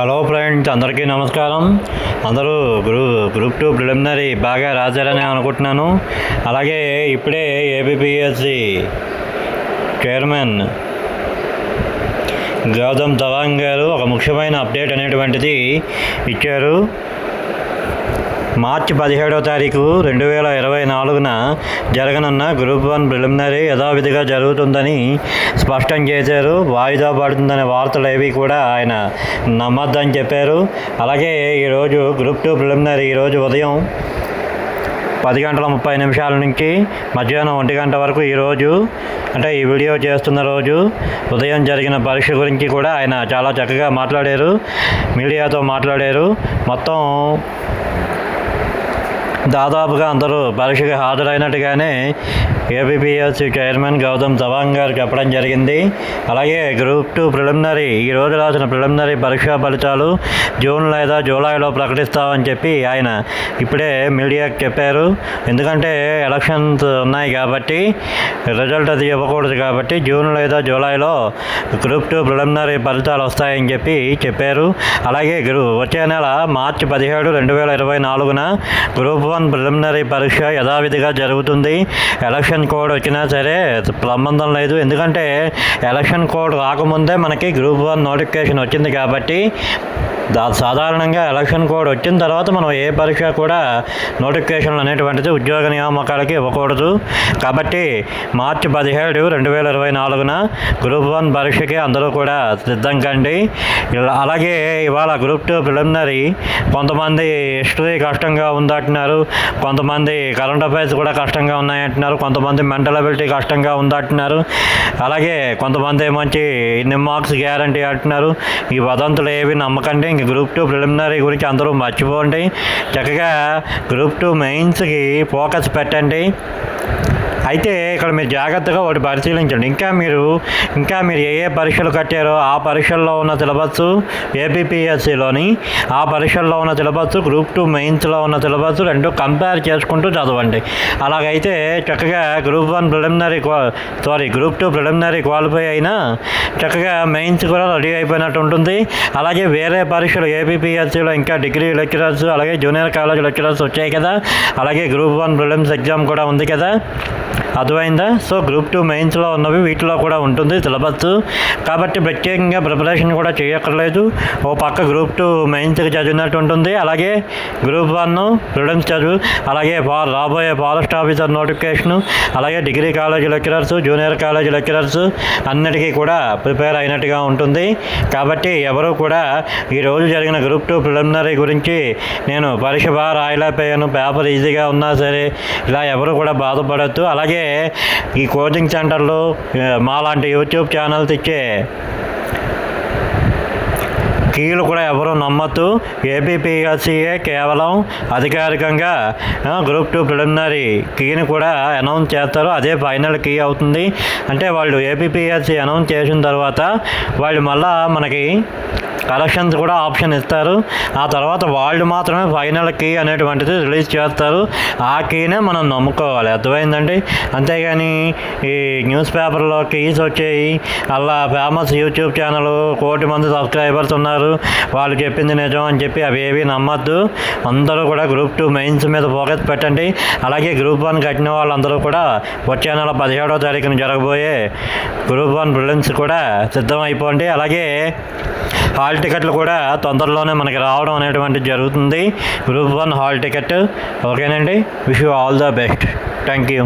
Hello friends అందరికీ నమస్కారం. అందరూ గ్రూ గ్రూప్ టూ ప్రిలిమినరీ బాగా రాశారని అనుకుంటున్నాను. అలాగే ఇప్పుడే ఏబిపిఎస్సి చైర్మన్ గౌతమ్ తవాంగ్ గారు ఒక ముఖ్యమైన అప్డేట్ అనేటువంటిది ఇచ్చారు. మార్చి పదిహేడో తారీఖు రెండు వేల ఇరవై నాలుగున జరగనున్న గ్రూప్ వన్ ప్రిలిమినరీ యథావిధిగా జరుగుతుందని స్పష్టం చేశారు. వాయిదా పడుతుందనే వార్తలు ఏవి కూడా ఆయన నమ్మద్దని చెప్పారు. అలాగే ఈరోజు గ్రూప్ టూ ప్రిలిమినరీ ఈరోజు ఉదయం పది గంటల ముప్పై నిమిషాల నుంచి మధ్యాహ్నం ఒంటి గంట వరకు ఈరోజు అంటే ఈ వీడియో చేస్తున్న రోజు ఉదయం జరిగిన పరీక్ష గురించి కూడా ఆయన చాలా చక్కగా మాట్లాడారు. మీడియాతో మాట్లాడారు. మొత్తం దాదాపుగా అందరూ పరీక్షకు హాజరైనట్టుగానే ఏబిపిఎస్సి చైర్మన్ గౌతమ్ తవాంగ్ గారు చెప్పడం జరిగింది. అలాగే గ్రూప్ టూ ప్రిలిమినరీ ఈ రోజు రాసిన ప్రిలిమినరీ పరీక్షా ఫలితాలు జూన్ లేదా జూలైలో ప్రకటిస్తామని చెప్పి ఆయన ఇప్పుడే మీడియాకి చెప్పారు. ఎందుకంటే ఎలక్షన్స్ ఉన్నాయి కాబట్టి రిజల్ట్ అది ఇవ్వకూడదు కాబట్టి జూన్ లేదా జూలైలో గ్రూప్ టూ ప్రిలిమినరీ ఫలితాలు వస్తాయని చెప్పి చెప్పారు. అలాగే గ్రూ వచ్చే నెల మార్చి పదిహేడు రెండు వేల ఇరవై నాలుగున గ్రూప్ వన్ ప్రిలిమినరీ పరీక్ష యథావిధిగా జరుగుతుంది. ఎలక్షన్ కోడ్ వచ్చినా సరే సంబంధం లేదు. ఎందుకంటే ఎలక్షన్ కోడ్ రాకముందే మనకి గ్రూప్ వన్ నోటిఫికేషన్ వచ్చింది కాబట్టి సాధారణంగా ఎలక్షన్ కోడ్ వచ్చిన తర్వాత మనం ఏ పరీక్ష కూడా నోటిఫికేషన్లు అనేటువంటిది ఉద్యోగ నియామకాలకి ఇవ్వకూడదు. కాబట్టి మార్చి పదిహేడు రెండు వేల ఇరవై నాలుగున గ్రూప్ వన్ పరీక్షకి అందరూ కూడా సిద్ధం కండి ఇలా- అలాగే ఇవాళ గ్రూప్ టూ ప్రిలిమినరీ కొంతమంది హిస్టరీ కష్టంగా ఉందంటున్నారు కొంతమంది కరెంట్ అఫైర్స్ కూడా కష్టంగా ఉన్నాయంటున్నారు కొంతమంది మెంటల్ అబిలిటీ కష్టంగా ఉందంటున్నారు. అలాగే కొంతమంది మంచి ఇన్ని మార్క్స్ గ్యారంటీ అంటున్నారు. ఈ వదంతులు ఏవి నమ్మకండి. గ్రూప్ టూ ప్రిలిమినరీ గురించి అందరూ మర్చిపోండి. చక్కగా గ్రూప్ టూ మెయిన్స్కి ఫోకస్ పెట్టండి. అయితే ఇక్కడ మీరు జాగ్రత్తగా వాటి పరిశీలించండి. ఇంకా మీరు ఇంకా మీరు ఏ ఏ పరీక్షలు కట్టారో ఆ పరీక్షల్లో ఉన్న సిలబస్ ఏపీపీఎస్సిలోని ఆ పరీక్షల్లో ఉన్న సిలబస్ గ్రూప్ టూ మెయిన్స్లో ఉన్న సిలబస్ రెండు కంపేర్ చేసుకుంటూ చదవండి. అలాగైతే చక్కగా group one preliminary sorry group two preliminary qualify అయినా చక్కగా మెయిన్స్ కూడా రెడీ అయిపోయినట్టు ఉంటుంది. అలాగే వేరే పరీక్షలు ఏపీపీఎస్సీలో ఇంకా డిగ్రీ లెక్చరర్స్ అలాగే జూనియర్ కాలేజ్ లెక్చరర్స్ వచ్చాయి కదా. అలాగే గ్రూప్ వన్ ప్రిలిమ్స్ ఎగ్జామ్ కూడా ఉంది కదా. అర్థమైందా? సో గ్రూప్ టూ మెయిన్స్లో ఉన్నవి వీటిలో కూడా ఉంటుంది సిలబస్ కాబట్టి ప్రత్యేకంగా ప్రిపరేషన్ కూడా చేయక్కర్లేదు. ఓ పక్క గ్రూప్ టూ మెయిన్స్కి చదివినట్టు ఉంటుంది. అలాగే గ్రూప్ వన్ స్టూడెంట్స్ చదువు. అలాగే ఫా రాబోయే ఫారెస్ట్ ఆఫీసర్ నోటిఫికేషను అలాగే degree college lecturers junior college lecturers అన్నిటికీ కూడా ప్రిపేర్ అయినట్టుగా ఉంటుంది. కాబట్టి ఎవరు కూడా ఈరోజు జరిగిన గ్రూప్ టూ ప్రిలిమినరీ గురించి నేను పరీక్ష బాగా రాయలేకపోయాను పేపర్ ఈజీగా ఉన్నా సరే ఇలా ఎవరు కూడా బాధపడద్దు. అలాగే ఈ కోచింగ్ సెంటర్లు మాలాంటి యూట్యూబ్ ఛానల్స్ ఇచ్చే కీలు కూడా ఎవరు నమ్మొద్దు. ఏపీపీఎస్సీఏ కేవలం అధికారికంగా గ్రూప్ టూ ప్రిలిమినరీ కీని కూడా అనౌన్స్ చేస్తారు. అదే ఫైనల్ కీ అవుతుంది. అంటే వాళ్ళు ఏపీపీఎస్సీ అనౌన్స్ చేసిన తర్వాత వాళ్ళు మళ్ళా మనకి కలెక్షన్స్ కూడా ఆప్షన్ ఇస్తారు. ఆ తర్వాత వాళ్ళు మాత్రమే ఫైనల్ కీ అనేటువంటిది రిలీజ్ చేస్తారు. ఆ కీనే మనం నమ్ముకోవాలి. అర్థమైందండి? అంతేగాని ఈ న్యూస్ పేపర్లో కీస్ వచ్చాయి. అలా ఫేమస్ యూట్యూబ్ ఛానల్ కోటి మంది సబ్స్క్రైబర్స్ ఉన్నారు. వాళ్ళు చెప్పింది నిజం అని చెప్పి అవి ఏవి నమ్మద్దు. అందరూ కూడా గ్రూప్ టూ మెయిన్స్ మీద ఫోకస్ పెట్టండి. అలాగే గ్రూప్ వన్ కట్టిన వాళ్ళందరూ కూడా వచ్చే నెల పదిహేడవ తారీఖున జరగబోయే గ్రూప్ వన్ ప్రిలిమ్స్ కూడా సిద్ధం అయిపోండి అలాగే హాల్ టికెట్లు కూడా తొందరలోనే మనకి రావడం అనేటువంటిది జరుగుతుంది. గ్రూప్ వన్ హాల్ టికెట్ ఓకేనండి? Wish you all the best thank you